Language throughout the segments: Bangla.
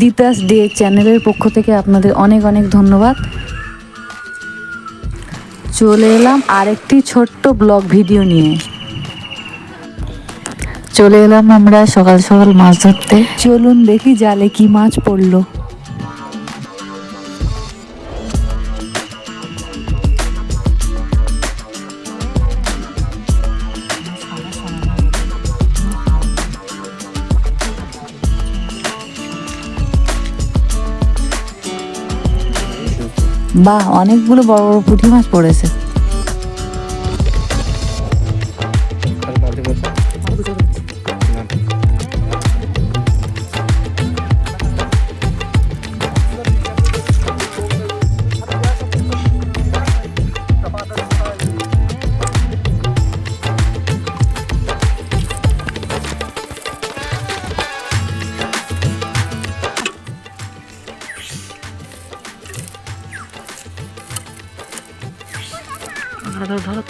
দিতাস ডে চ্যানেলের পক্ষ থেকে আপনাদের অনেক অনেক ধন্যবাদ। চলে এলাম আরেকটি ছোট্ট ব্লগ ভিডিও নিয়ে। চলে এলাম আমরা সকাল সকাল মাছ ধরতে। চলুন দেখি জালে কি মাছ পড়ল। বাহ অনেকগুলো বড় বড় পুঁটি মাছ পড়েছে। ধরো ধরো ধরো।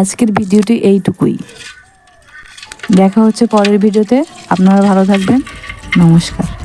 আজকের ভিডিওটি এইটুকুই। দেখা হচ্ছে পরের ভিডিওতে। আপনারা ভালো থাকবেন। নমস্কার।